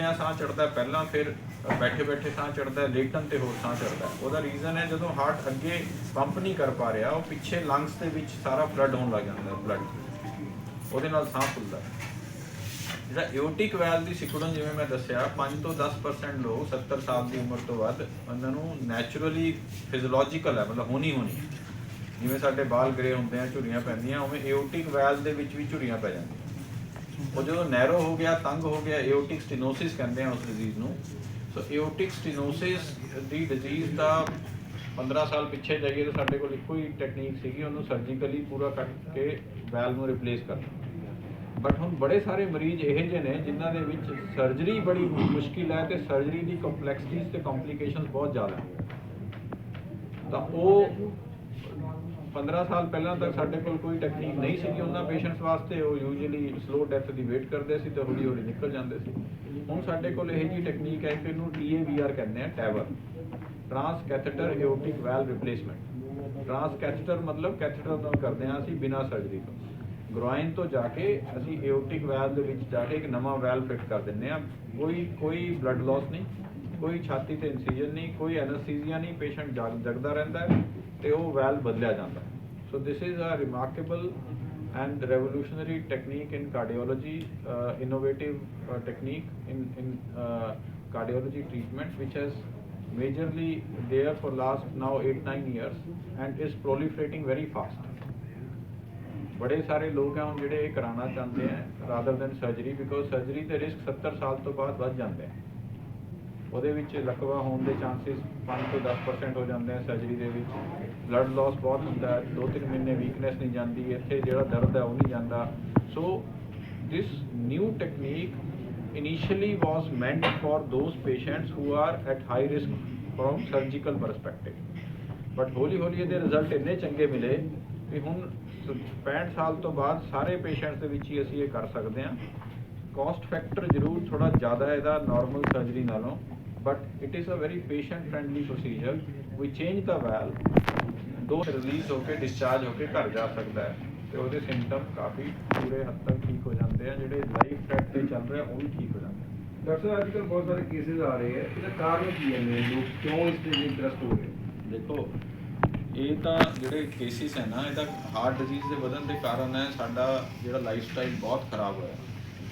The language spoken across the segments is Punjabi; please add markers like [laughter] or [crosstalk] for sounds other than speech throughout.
ਚੱਲਦਿਆਂ ਸਾਹ ਚੜਦਾ ਪਹਿਲਾਂ, ਫਿਰ ਬੈਠੇ ਬੈਠੇ ਸਾਹ ਚੜਦਾ ਲੇਟਨ ਤੇ ਹੋਰ ਸਾਹ ਚੜਦਾ ਉਹਦਾ ਰੀਜ਼ਨ ਹੈ, ਜਦੋਂ ਹਾਰਟ ਅੱਗੇ ਪੰਪ ਨਹੀਂ ਕਰ ਪਾ ਰਿਹਾ, ਉਹ ਪਿੱਛੇ ਲੰਗਸ ਦੇ ਵਿੱਚ ਸਾਰਾ ਫਲੱਡ ਹੋਣ ਲੱਗ ਜਾਂਦਾ ਬਲੱਡ ਉਹਦੇ ਨਾਲ ਸਾਹ ਫੁੱਲਦਾ ਹੈ। ਜਿਹੜਾ ਏਓਟਿਕ ਵੈਲ ਦੀ ਸਿਕੁੜਨ, ਜਿਵੇਂ ਮੈਂ ਦੱਸਿਆ 5 ਤੋਂ 10% ਲੋਕ 70 ਸਾਲ ਦੀ ਉਮਰ ਤੋਂ ਬਾਅਦ ਉਹਨਾਂ ਨੂੰ ਨੈਚੁਰਲੀ ਫਿਜ਼ੀਓਲੋਜੀਕਲ ਹੈ, ਮਤਲਬ ਹੋਣੀ ਹੋਣੀ। ਜਿਵੇਂ ਸਾਡੇ ਬਾਲ ਗਰੇ ਹੁੰਦੇ ਆ, ਝੁਰੀਆਂ ਪੈਂਦੀਆਂ, ਉਵੇਂ ਏਓਟਿਕ ਵੈਲ ਦੇ ਵਿੱਚ ਵੀ ਝੁਰੀਆਂ ਪੈ ਜਾਂਦੀਆਂ। ਉਹ ਜਦੋਂ ਨੈਰੋ ਹੋ ਗਿਆ, ਤੰਗ ਹੋ ਗਿਆ ਏਓਟਿਕ ਸਟੀਨੋਸਿਸ ਕਹਿੰਦੇ ਆ ਉਸ ਡਿਜ਼ੀਜ਼ ਨੂੰ ਸੋ ਏਓਟਿਕ ਸਟੀਨੋਸਿਸ ਦੀ ਡਿਜ਼ੀਜ਼ ਦਾ 15 ਸਾਲ ਪਿੱਛੇ ਜਾਈਏ ਤਾਂ ਸਾਡੇ ਕੋਲ ਇੱਕੋ ਹੀ ਟੈਕਨੀਕ ਸੀਗੀ, ਉਹਨੂੰ ਸਰਜੀਕਲੀ ਪੂਰਾ ਕੱਟ ਕੇ ਵੈਲ ਨੂੰ ਰਿਪਲੇਸ ਕਰਨਾ। ਬਟ ਹੁਣ ਬੜੇ ਸਾਰੇ ਮਰੀਜ਼ ਇਹੋ ਜਿਹੇ ਨੇ ਜਿਨ੍ਹਾਂ ਦੇ ਵਿੱਚ ਸਰਜਰੀ ਬੜੀ ਮੁਸ਼ਕਿਲ ਹੈ ਤੇ ਸਰਜਰੀ ਦੀ ਕੰਪਲੈਕਸਿਟੀਜ਼ ਤੇ ਕੰਪਲਿਕੇਸ਼ਨਸ ਬਹੁਤ ਜ਼ਿਆਦਾ ਹੈ ਤਾਂ ਉਹ 15 ਸਾਲ ਪਹਿਲਾਂ ਤੱਕ ਸਾਡੇ ਕੋਲ ਕੋਈ ਟੈਕਨੀਕ ਨਹੀਂ ਸੀਗੀ। ਉਹਨਾਂ ਪੇਸ਼ੈਂਟਸ ਵਾਸਤੇ ਉਹ ਯੂਜੂਅਲੀ ਸਲੋ ਡੈਥ ਦੀ ਵੇਟ ਕਰਦੇ ਸੀ ਤੇ ਹੌਲੀ ਹੌਲੀ ਨਿਕਲ ਜਾਂਦੇ ਸੀ। ਹੁਣ ਸਾਡੇ ਕੋਲ ਇਹ ਜੀ ਟੈਕਨੀਕ ਹੈ ਕਿ ਇਹਨੂੰ TAVR ਕਹਿੰਦੇ ਆ ਟੈਵਰ ਟ੍ਰਾਂਸ ਕੈਥੇਟਰ ਏਓਟਿਕ ਵੈਲ ਰਿਪਲੇਸਮੈਂਟ ਟ੍ਰਾਂਸ ਕੈਥੇਟਰ ਮਤਲਬ ਕੈਥੇਟਰ ਨਾਲ ਕਰਦੇ ਆ ਅਸੀਂ ਬਿਨਾਂ ਸਰਜਰੀ ਤੋਂ। ਗ੍ਰੋਇਨ ਤੋਂ ਜਾ ਕੇ ਅਸੀਂ ਏਓਟਿਕ ਵੈਲ ਦੇ ਵਿੱਚ ਜਾ ਕੇ ਇੱਕ ਨਵਾਂ ਵੈਲ ਫਿਟ ਕਰ ਦਿੰਦੇ ਆ ਕੋਈ ਕੋਈ ਬਲੱਡ ਲਾਸ ਨਹੀਂ, ਕੋਈ ਛਾਤੀ ਤੇ ਇਨਸੀਜਨ ਨਹੀਂ, ਕੋਈ ਐਨਸਥੀਸੀਆ ਨਹੀਂ ਪੇਸ਼ੈਂਟ ਜਾਗ ਜਗਦਾ ਰਹਿੰਦਾ ਹੈ। ਤੇ ਉਹ ਵੈਲ ਬਦਲਿਆ ਜਾਂਦਾ so this is a remarkable and revolutionary technique in cardiology, uh, innovative uh, technique in, in uh, cardiology treatment which has majorly there for last now 8-9 years and is proliferating very fast. ਬੜੇ ਸਾਰੇ ਲੋਕ ਆ ਹੁਣ ਜਿਹੜੇ ਇਹ ਕਰਾਉਣਾ ਚਾਹੁੰਦੇ ਆ rather than surgery because surgery ਦੇ ਰਿਸਕ 70 ਸਾਲ ਤੋਂ ਬਾਅਦ ਵੱਧ ਜਾਂਦੇ ਆ ਉਹਦੇ ਵਿੱਚ ਲਕਵਾ ਹੋਣ ਦੇ ਚਾਂਸਸ 5 ਤੋਂ 10% ਹੋ ਜਾਂਦੇ ਆ ਸਰਜਰੀ ਦੇ ਵਿੱਚ। ਬਲੱਡ ਲਾਸ ਬਹੁਤ ਹੁੰਦਾ ਹੈ 2-3 ਮਹੀਨੇ ਵੀਕਨੈਸ ਨਹੀਂ ਜਾਂਦੀ, ਇੱਥੇ ਜਿਹੜਾ ਦਰਦ ਹੈ ਉਹ ਨਹੀਂ ਜਾਂਦਾ। So this new technique initially was meant for those patients who are at high risk from surgical perspective. But ਹੌਲੀ ਹੌਲੀ ਇਹਦੇ ਰਿਜ਼ਲਟ ਇੰਨੇ ਚੰਗੇ ਮਿਲੇ ਵੀ ਹੁਣ 65 ਸਾਲ ਤੋਂ ਬਾਅਦ ਸਾਰੇ ਪੇਸ਼ੈਂਟਸ ਦੇ ਵਿੱਚ ਹੀ ਅਸੀਂ ਇਹ ਕਰ ਸਕਦੇ ਹਾਂ। ਕਾਸਟ ਫੈਕਟਰ ਜ਼ਰੂਰ ਥੋੜਾ ਜ਼ਿਆਦਾ ਇਹਦਾ ਨਾਰਮਲ ਸਰਜਰੀ ਨਾਲੋਂ। But it is a very patient friendly procedure we change the valve ਦੋ ਰਿਲੀਜ਼ ਹੋ ਕੇ ਡਿਸਚਾਰਜ ਹੋ ਕੇ ਘਰ ਜਾ ਸਕਦਾ ਹੈ ਤੇ ਉਹਦੇ ਸਿੰਪਟਮ ਕਾਫੀ ਪੂਰੇ ਹੱਦ ਤੱਕ ਠੀਕ ਹੋ ਜਾਂਦੇ ਆ ਜਿਹੜੇ ਲਾਈਫ ਥ੍ਰੈਟ ਤੇ ਚੱਲ ਰਿਹਾ ਉਹ ਵੀ ਠੀਕ ਹੋ ਜਾਂਦੇ ਆ ਡਾਕਟਰ ਸਾਹਿਬ ਅੱਜ ਕੱਲ੍ਹ ਬਹੁਤ ਸਾਰੇ ਕੇਸਿਸ ਆ ਰਹੇ ਹੈ ਇਹਦਾ ਕਾਰਨ ਕੀ ਹੈ ਨੇ ਲੋਕ ਕਿਉਂ ਇਸ ਤੇ ਇੰਟਰਸਟ ਹੋ ਰਹੇ ਦੇਖੋ ਇਹ ਤਾਂ ਜਿਹੜੇ ਕੇਸਿਸ ਹੈ ਨਾ ਇਹਦਾ ਹਾਰਟ ਡਿਜ਼ੀਜ਼ ਦੇ ਵਧਣ ਦੇ ਕਾਰਨ ਹੈ ਸਾਡਾ ਜਿਹੜਾ ਲਾਈਫ ਸਟਾਈਲ ਬਹੁਤ ਖਰਾਬ ਹੋਇਆ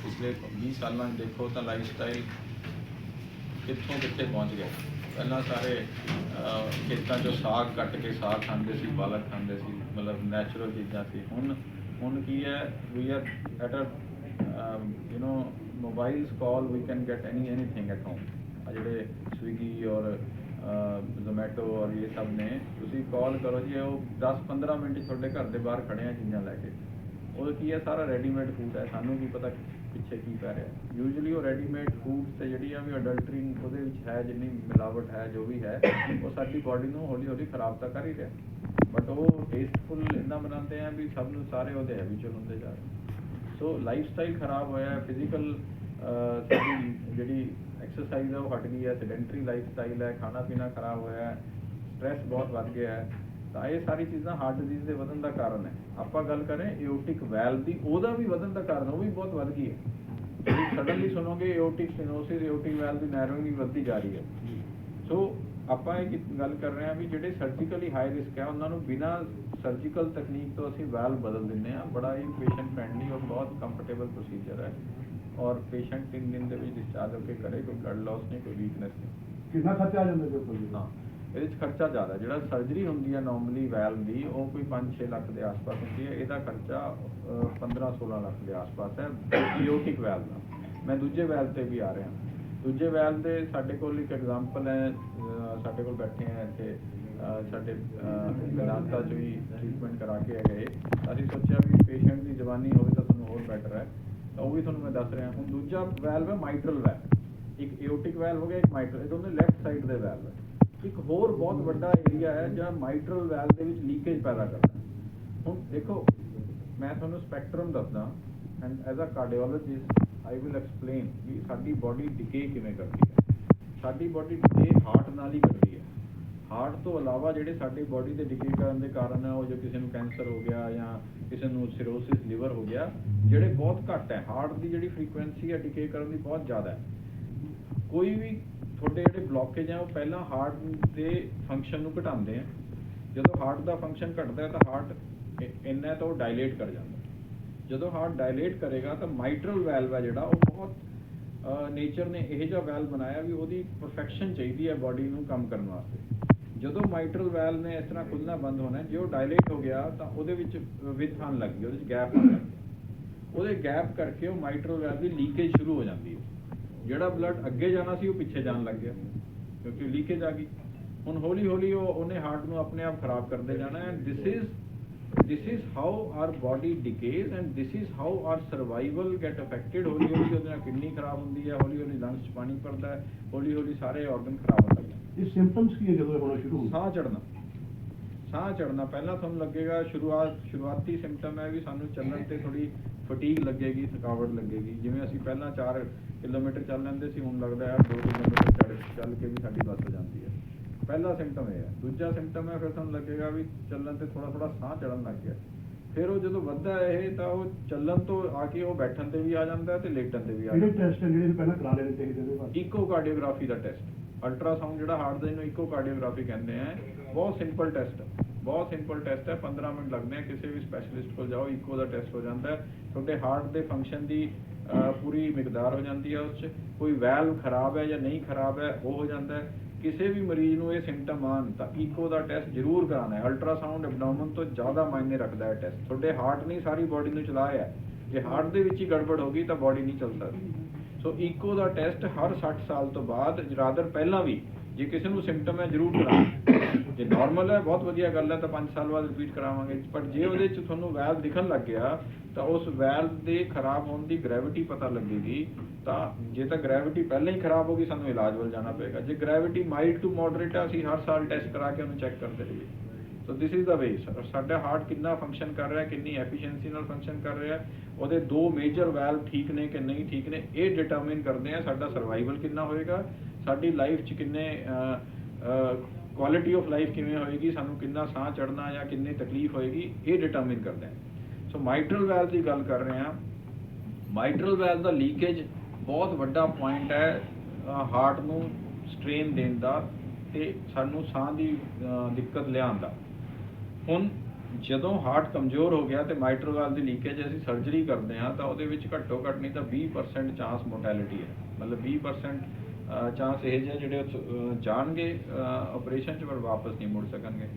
ਪਿਛਲੇ 20 ਸਾਲਾਂ 'ਚ ਦੇਖੋ ਤਾਂ ਲਾਈਫ ਸਟਾਈਲ ਕਿੱਥੋਂ ਕਿੱਥੇ ਪਹੁੰਚ ਗਿਆ ਪਹਿਲਾਂ ਸਾਰੇ ਖੇਤਾਂ 'ਚੋਂ ਸਾਗ ਕੱਟ ਕੇ ਸਾਗ ਖਾਂਦੇ ਸੀ ਪਾਲਕ ਖਾਂਦੇ ਸੀ, ਮਤਲਬ ਨੈਚੁਰਲ ਚੀਜ਼ਾਂ ਸੀ। ਹੁਣ ਹੁਣ ਕੀ ਹੈ we are at a you know mobiles call we can get any anything at home ਆ ਜਿਹੜੇ ਸਵਿਗੀ ਔਰ ਜ਼ੋਮੈਟੋ ਔਰ ਇਹ ਸਭ ਨੇ, ਤੁਸੀਂ ਕਾਲ ਕਰੋ ਜੀ, ਉਹ 10-15 ਮਿੰਟ ਤੁਹਾਡੇ ਘਰ ਦੇ ਬਾਹਰ ਖੜੇ ਆ ਚੀਜ਼ਾਂ ਲੈ ਕੇ। ਉਹ ਕੀ ਹੈ ਸਾਰਾ ਰੈਡੀਮੇਡ ਫੂਡ ਹੈ ਸਾਨੂੰ ਕੀ ਪਤਾ ਪਿੱਛੇ ਕੀ ਪੈ ਰਿਹਾ। ਯੂਜੂਲੀ ਉਹ ਰੈਡੀਮੇਡ ਫੂਡ ਤੇ ਜਿਹੜੀ ਆ ਵੀ ਅਡਲਟਰੀ ਉਹਦੇ ਵਿੱਚ ਹੈ, ਜਿੰਨੀ ਮਿਲਾਵਟ ਹੈ, ਜੋ ਵੀ ਹੈ, ਉਹ ਸਾਡੀ ਬਾਡੀ ਨੂੰ ਹੌਲੀ ਹੌਲੀ ਖਰਾਬ ਤਾਂ ਕਰ ਹੀ ਰਿਹਾ। ਬਟ ਉਹ ਟੇਸਟਫੁਲ ਇੰਨਾ ਬਣਾਉਂਦੇ ਆ ਵੀ ਸਭ ਨੂੰ ਸਾਰੇ ਉਹਦੇ ਹੈਬਿਚੁਅਲ ਹੁੰਦੇ ਜਾ ਰਹੇ। ਸੋ ਲਾਈਫ ਸਟਾਈਲ ਖਰਾਬ ਹੋਇਆ ਫਿਜ਼ੀਕਲ ਸਾਡੀ ਜਿਹੜੀ ਐਕਸਰਸਾਈਜ਼ ਹੈ ਉਹ ਹਟ ਗਈ ਹੈ ਸੈਡੈਂਟਰੀ ਲਾਈਫ ਸਟਾਈਲ ਹੈ ਖਾਣਾ ਪੀਣਾ ਖਰਾਬ ਹੋਇਆ ਹੈ ਸਟ੍ਰੈਸ ਬਹੁਤ ਵੱਧ ਗਿਆ। ਹੈ ਤਾਂ ਇਹ ਸਾਰੀ ਚੀਜ਼ਾਂ ਹਾਰਟ ਡਿਜ਼ੀਜ਼ ਦੇ ਵਧਣ ਦਾ ਕਾਰਨ ਹੈ। ਆਪਾਂ ਗੱਲ ਕरें ਏਓਟਿਕ ਵੈਲਵ ਦੀ ਉਹਦਾ ਵੀ ਵਧਣ ਦਾ ਕਾਰਨ ਉਹ ਵੀ ਬਹੁਤ ਵੱਧ ਗਈ ਹੈ। ਤੁਸੀਂ ਸਡਨਲੀ ਸੁਣੋਗੇ ਏਓਟਿਕ ਸਟੈਨੋਸਿਸ ਏਓਟਿਕ ਵੈਲਵ ਦੀ ਨੈਰੋਇੰਗ ਵੀ ਵੱਧਦੀ ਜਾ ਰਹੀ ਹੈ। ਸੋ ਆਪਾਂ ਇਹ ਗੱਲ ਕਰ ਰਹੇ ਹਾਂ ਵੀ ਜਿਹੜੇ ਸਰਜੀਕਲੀ ਹਾਈ ਰਿਸਕ ਹੈ ਉਹਨਾਂ ਨੂੰ ਬਿਨਾਂ ਸਰਜੀਕਲ ਤਕਨੀਕ ਤੋਂ ਅਸੀਂ ਵੈਲ ਬਦਲ ਦਿੰਦੇ ਹਾਂ। ਬੜਾ ਹੀ ਪੇਸ਼ੈਂਟ ਫ੍ਰੈਂਡਲੀ ਔਰ ਬਹੁਤ ਕੰਫਰਟੇਬਲ ਪ੍ਰੋਸੀਜਰ ਹੈ। ਔਰ ਪੇਸ਼ੈਂਟ ਤਿੰਨ ਦਿਨ ਦੇ ਵਿੱਚ ਡਿਸਚਾਰਜ ਹੋ ਕੇ ਕਰੇ ਕੋਈ ਬਲੱਡ ਲਾਸ ਨਹੀਂ ਕੋਈ ਵੀਕਨੈਸ ਨਹੀਂ। ਕਿੰਨਾ ਖਰਚਾ ਆ ਜਾਂਦਾ ਜੀ ਜੀ? ਹਾਂ। ਇਹਦੇ 'ਚ ਖਰਚਾ ਜ਼ਿਆਦਾ, ਜਿਹੜਾ ਸਰਜਰੀ ਹੁੰਦੀ ਹੈ ਨਾਰਮਲੀ ਵੈਲ ਦੀ, ਉਹ ਕੋਈ 5-6 ਲੱਖ ਦੇ ਆਸ-ਪਾਸ ਹੁੰਦੀ ਹੈ, ਇਹਦਾ ਖਰਚਾ 15-16 ਲੱਖ ਦੇ ਆਸ-ਪਾਸ ਹੈ ਈਓਟਿਕ ਵੈਲ ਦਾ। ਮੈਂ ਦੂਜੇ ਵੈਲ ਤੇ ਵੀ ਆ ਰਿਹਾ। ਦੂਜੇ ਵੈਲ ਦੇ ਸਾਡੇ ਕੋਲ ਇੱਕ ਐਗਜ਼ਾਮਪਲ ਹੈ ਸਾਡੇ ਕੋਲ ਬੈਠੇ ਆ ਇੱਥੇ, ਅਹ, ਸਾਡੇ ਵਿਦਾਂਤਾ ਚ ਵੀ ਟ੍ਰੀਟਮੈਂਟ ਕਰਾ ਕੇ ਗਏ। ਅਸੀਂ ਸੋਚਿਆ ਵੀ ਪੇਸ਼ੈਂਟ ਦੀ ਜਵਾਨੀ ਹੋਵੇ ਤਾਂ ਤੁਹਾਨੂੰ ਹੋਰ ਬੈਟਰ ਹੈ। ਤਾਂ ਉਹ ਵੀ ਤੁਹਾਨੂੰ ਮੈਂ ਦੱਸ ਰਿਹਾ। ਹੁਣ ਦੂਜਾ ਵੈਲਵ ਹੈ ਮਾਈਟਰਲ ਵੈਲਵ ਇੱਕ ਏਓਟਿਕ ਵੈਲਵ ਹੋ ਗਿਆ, ਇੱਕ ਮਾਈਟਰਲ ਇਹ ਦੋਨੋਂ ਲੈਫਟ ਸਾਈਡ ਦੇ ਵੈਲਵ ਹੈ। ਇੱਕ ਹੋਰ ਬਹੁਤ ਵੱਡਾ ਏਰੀਆ ਹੈ ਜਿਹੜਾ ਮਾਈਟਰਲ ਵੈਲ ਦੇ ਵਿੱਚ ਲੀਕੇਜ ਪੈਦਾ ਕਰਦਾ ਹੁਣ ਦੇਖੋ, ਮੈਂ ਤੁਹਾਨੂੰ ਸਪੈਕਟਰਮ ਦੱਸਦਾ and as a cardiologist I will explain ਵੀ ਸਾਡੀ ਬਾਡੀ ਡਿਕੇ ਕਿਵੇਂ ਕਰਦੀ ਹੈ। ਸਾਡੀ ਬਾਡੀ ਡਿਕੇ ਹਾਰਟ ਨਾਲ ਹੀ ਕਰਦੀ ਹੈ। ਹਾਰਟ ਤੋਂ ਇਲਾਵਾ ਜਿਹੜੇ ਸਾਡੀ ਬਾਡੀ ਦੇ ਡਿਕੇ ਕਰਨ ਦੇ ਕਾਰਨ ਹੈ ਉਹ ਜੋ ਕਿਸੇ ਨੂੰ ਕੈਂਸਰ ਹੋ ਗਿਆ ਜਾਂ ਕਿਸੇ ਨੂੰ ਸਿਰੋਸਿਸ ਲਿਵਰ ਹੋ ਗਿਆ, ਜਿਹੜੇ ਬਹੁਤ ਘੱਟ ਹੈ। ਹਾਰਟ ਦੀ ਜਿਹੜੀ ਫ੍ਰੀਕੁਐਂਸੀ ਹੈ ਡਿਕੇ ਕਰਨ ਦੀ ਬਹੁਤ ਜ਼ਿਆਦਾ ਹੈ। ਕੋਈ ਵੀ ਤੁਹਾਡੇ ਜਿਹੜੇ ਬਲੌਕੇਜ ਆ, ਉਹ ਪਹਿਲਾਂ ਹਾਰਟ ਦੇ ਫੰਕਸ਼ਨ ਨੂੰ ਘਟਾਉਂਦੇ ਆ। ਜਦੋਂ ਹਾਰਟ ਦਾ ਫੰਕਸ਼ਨ ਘਟਦਾ ਹੈ ਤਾਂ ਹਾਰਟ ਇੰਨਾ ਤਾਂ ਉਹ ਡਾਇਲੇਟ ਕਰ ਜਾਂਦਾ ਜਦੋਂ ਹਾਰਟ ਡਾਇਲੇਟ ਕਰੇਗਾ ਤਾਂ ਮਾਈਟਰਲ ਵੈਲਵ ਹੈ ਜਿਹੜਾ, ਉਹ ਬਹੁਤ ਨੇਚਰ ਨੇ ਇਹ ਜਿਹਾ ਵੈਲਵ ਬਣਾਇਆ ਵੀ ਉਹਦੀ ਪਰਫੈਕਸ਼ਨ ਚਾਹੀਦੀ ਹੈ ਬਾਡੀ ਨੂੰ ਕੰਮ ਕਰਨ ਵਾਸਤੇ। ਜਦੋਂ ਮਾਈਟਰਲ ਵੈਲਵ ਨੇ ਇਸ ਤਰ੍ਹਾਂ ਖੁੱਲਣਾ ਬੰਦ ਹੋਣਾ ਜੇ ਉਹ ਡਾਇਲੇਟ ਹੋ ਗਿਆ ਤਾਂ ਉਹਦੇ ਵਿੱਚ ਵਿਥ ਆਉਣ ਲੱਗ ਗਈ, ਉਹਦੇ ਵਿੱਚ ਗੈਪ ਆਉਣ ਲੱਗ ਉਹਦੇ ਗੈਪ ਕਰਕੇ ਉਹ ਮਾਈਟਰਲ ਵੈਲਵ ਦੀ ਲੀਕੇਜ ਸ਼ੁਰੂ ਹੋ ਜਾਂਦੀ ਹੈ। ਜਿਹੜਾ ਬਲੱਡ ਅੱਗੇ ਜਾਣਾ ਸੀ ਉਹ ਪਿੱਛੇ ਜਾਣ ਲੱਗ ਗਿਆ ਕਿਉਂਕਿ ਲੀਕੇਜ ਆ ਗਈ। ਹੁਣ ਹੌਲੀ ਹੌਲੀ ਉਹ ਉਹਨੇ ਹਾਰਟ ਨੂੰ ਆਪਣੇ ਆਪ ਖਰਾਬ ਕਰਦੇ ਜਾਣਾ and this is this is how our body decays and this is how our survival get affected ਹੌਲੀ ਹੌਲੀ ਉਹਦੇ ਨਾਲ ਕਿਡਨੀ ਖਰਾਬ ਹੁੰਦੀ ਹੈ ਹੌਲੀ ਹੌਲੀ ਲੰਗਸ 'ਚ ਪਾਣੀ ਭਰਦਾ ਹੈ ਹੌਲੀ ਹੌਲੀ ਸਾਰੇ ਆਰਗਨ ਖਰਾਬ ਲੱਗ ਜਾਂਦੇ ਇਹ ਸਿੰਪਟਮਸ ਕੀ ਹੈ ਜਦੋਂ ਹੋਣਾ ਸ਼ੁਰੂ ਹੁੰਦਾ ਸਾਹ ਚੜਨਾ ਸਾਹ ਚੜਨਾ ਪਹਿਲਾਂ ਤੁਹਾਨੂੰ ਲੱਗੇਗਾ ਸ਼ੁਰੂਆਤ ਸ਼ੁਰੂਆਤੀ ਸਿੰਪਟਮ ਹੈ ਵੀ ਸਾਨੂੰ ਚੱਲਣ ਤੇ ਥੋੜੀ ਫਟੀਗ ਲੱਗੇਗੀ ਥਕਾਵਟ ਲੱਗੇਗੀ। ਜਿਵੇਂ ਅਸੀਂ ਪਹਿਲਾਂ 4 ਕਿਲੋਮੀਟਰ ਚੱਲ ਲੈਂਦੇ ਸੀ ਹੁਣ ਲੱਗਦਾ ਹੈ 2 ਕਿਲੋਮੀਟਰ ਚੱਲ ਚੱਲ ਕੇ ਵੀ ਸਾਡੀ ਬੱਸ ਹੋ ਜਾਂਦੀ ਹੈ। ਪਹਿਲਾ ਸਿੰਪਟਮ ਇਹ ਹੈ। ਦੂਜਾ ਸਿੰਪਟਮ ਹੈ ਫਿਰ ਤੁਹਾਨੂੰ ਲੱਗੇਗਾ ਵੀ ਚੱਲਣ ਤੇ ਥੋੜਾ ਥੋੜਾ ਸਾਹ ਚੜਨ ਲੱਗ ਗਿਆ। ਫਿਰ ਉਹ ਜਦੋਂ ਵੱਧਦਾ ਹੈ ਇਹ ਤਾਂ ਉਹ ਚੱਲਣ ਤੋਂ ਆ ਕੇ ਉਹ ਬੈਠਣ ਤੇ ਵੀ ਆ ਜਾਂਦਾ ਤੇ ਲੇਟਣ ਤੇ ਵੀ ਆ ਜਿਹੜੇ ਜਾਂਦਾ ਹੈ। ਟੈਸਟ ਜਿਹੜੇ ਪਹਿਲਾਂ ਕਰਾ ਲੈਣੇ ਚਾਹੀਦੇ ਨੇ ਬਸ। ਇਕੋਕਾਰਡੀਓਗ੍ਰਾਫੀ ਦਾ ਟੈਸਟ ਅਲਟਰਾਸਾਊਂਡ ਜਿਹੜਾ ਹਾਰਟ ਦਾ ਇਹਨੂੰ ਇਕੋਕਾਰਡੀਓਗ੍ਰਾਫੀ ਕਹਿੰਦੇ ਆ, ਬਹੁਤ ਸਿੰਪਲ ਟੈਸਟ ਹੈ ਬਹੁਤ ਸਿੰਪਲ ਟੈਸਟ ਹੈ 15 ਮਿੰਟ ਲੱਗਦੇ ਆ, ਕਿਸੇ ਵੀ ਸਪੈਸ਼ਲਿਸਟ ਕੋਲ ਜਾਓ ਇਕੋ ਦਾ ਟੈਸਟ ਹੋ ਜਾਂਦਾ ਹੈ, ਤੁਹਾਡੇ ਹਾਰਟ ਦੇ ਫੰਕਸ਼ਨ ਦੀ ਪੂਰੀ ਮਿਕਦਾਰ ਹੋ ਜਾਂਦੀ ਹੈ ਉਸ 'ਚ, ਕੋਈ ਵੈਲਵ ਖਰਾਬ ਹੈ ਜਾਂ ਨਹੀਂ ਖਰਾਬ ਹੈ, ਉਹ ਹੋ ਜਾਂਦਾ ਹੈ, ਕਿਸੇ ਵੀ ਮਰੀਜ਼ ਨੂੰ ਇਹ ਸਿੰਪਟਮ ਆਉਣ, ਤਾਂ ਇਕੋ ਦਾ ਟੈਸਟ ਜ਼ਰੂਰ ਕਰਾਉਣਾ ਹੈ ਅਲਟਰਾਸਾਊਂਡ ਐਬਡੋਮਨ ਤੋਂ ਜ਼ਿਆਦਾ ਮਾਇਨੇ ਰੱਖਦਾ ਹੈ ਟੈਸਟ ਤੁਹਾਡੇ ਹਾਰਟ ਨਹੀਂ ਸਾਰੀ ਬਾਡੀ ਨੂੰ ਚਲਾਇਆ ਜੇ ਹਾਰਟ ਦੇ ਵਿੱਚ ਹੀ ਗੜਬੜ ਹੋ ਗਈ ਤਾਂ ਬਾਡੀ ਨਹੀਂ ਚੱਲ ਸਕਦੀ। ਸੋ ਈਕੋ ਦਾ ਟੈਸਟ ਹਰ 60 ਸਾਲ ਤੋਂ ਬਾਅਦ ਜ਼ਰਾਦਰ ਪਹਿਲਾਂ ਵੀ, ਜੇ ਕਿਸੇ ਨੂੰ ਸਿੰਪਟਮ ਹੈ, ਜ਼ਰੂਰ ਕਰਾਓ ਜੇ ਨਾਰਮਲ ਹੈ, ਬਹੁਤ ਵਧੀਆ ਗੱਲ ਹੈ, ਤਾਂ 5 ਸਾਲ ਬਾਅਦ ਰਿਪੀਟ ਕਰਾਵਾਂਗੇ। ਪਰ ਜੇ ਉਹਦੇ ਚ ਤੁਹਾਨੂੰ ਵੈਲ ਦਿਖਣ ਲੱਗ ਗਿਆ, ਤਾਂ ਉਸ ਵੈਲ ਦੇ ਖਰਾਬ ਹੋਣ ਦੀ ਗ੍ਰੈਵਿਟੀ ਪਤਾ ਲੱਗੇਗੀ। ਤਾਂ ਜੇ ਤਾਂ ਗ੍ਰੈਵਿਟੀ ਪਹਿਲਾਂ ਹੀ ਖਰਾਬ ਹੋ ਗਈ, ਸਾਨੂੰ ਇਲਾਜ ਵੱਲ ਜਾਣਾ ਪਏਗਾ। ਜੇ ਗ੍ਰੈਵਿਟੀ ਮਾਈਲਡ ਟੂ ਮੋਡਰੇਟ ਹੈ, ਅਸੀਂ ਹਰ ਸਾਲ ਟੈਸਟ ਕਰਾ ਕੇ ਉਹਨੂੰ ਚੈੱਕ ਕਰਦੇ ਰਹੀਏ। ਸੋ ਦਿਸ ਇਜ਼ ਦਾ ਵੇ ਸਾਡਾ ਹਾਰਟ ਕਿੰਨਾ ਫੰਕਸ਼ਨ ਕਰ ਰਿਹਾ ਕਿੰਨੀ ਐਫੀਸ਼ੀਐਂਸੀ ਨਾਲ ਫੰਕਸ਼ਨ ਕਰ ਰਿਹਾ ਉਹਦੇ ਦੋ ਮੇਜਰ ਵੈਲਵ ਠੀਕ ਨੇ ਕਿ ਨਹੀਂ ਠੀਕ ਨੇ, ਇਹ ਡਿਟਰਮਾਈਨ ਕਰਦੇ ਆ ਸਾਡਾ ਸਰਵਾਈਵਲ ਕਿੰਨਾ ਹੋਏਗਾ, ਸਾਡੀ ਲਾਈਫ 'ਚ ਕਿੰਨੇ ਕੁਆਲਿਟੀ ਆਫ ਲਾਈਫ ਕਿਵੇਂ ਹੋਏਗੀ, ਸਾਨੂੰ ਕਿੰਨਾ ਸਾਹ ਚੜਨਾ ਜਾਂ ਕਿੰਨੀ ਤਕਲੀਫ ਹੋਏਗੀ, ਇਹ ਡਿਟਰਮਾਈਨ ਕਰਦੇ ਆ। ਸੋ ਮਾਈਟਰਲ ਵੈਲਵ ਦੀ ਗੱਲ ਕਰ ਰਹੇ ਹਾਂ ਮਾਈਟਰਲ ਵੈਲਵ ਦਾ ਲੀਕੇਜ ਬਹੁਤ ਵੱਡਾ ਪੁਆਇੰਟ ਹੈ ਹਾਰਟ ਨੂੰ ਸਟ੍ਰੇਨ ਦੇਣ ਦਾ ਤੇ ਸਾਨੂੰ ਸਾਹ ਦੀ ਦਿੱਕਤ ਲਿਆਉਣ ਦਾ। ਹੁਣ ਜਦੋਂ ਹਾਰਟ ਕਮਜ਼ੋਰ ਹੋ ਗਿਆ ਤੇ ਮਾਈਟਰਲ ਦੀ ਲੀਕੇਜ ਅਸੀਂ ਸਰਜਰੀ ਕਰਦੇ ਹਾਂ, ਤਾਂ ਉਹਦੇ ਵਿੱਚ ਘੱਟੋ ਘੱਟ ਨਹੀਂ ਤਾਂ 20% ਚਾਂਸ ਮੋਰਟੈਲਿਟੀ ਹੈ। ਮਤਲਬ 20% ਚਾਂਸ ਇਹ ਜਿਹੇ ਜਿਹੜੇ ਜਾਣਗੇ ਆਪਰੇਸ਼ਨ 'ਚ ਪਰ ਵਾਪਸ ਨਹੀਂ ਮੁੜ ਸਕਣਗੇ।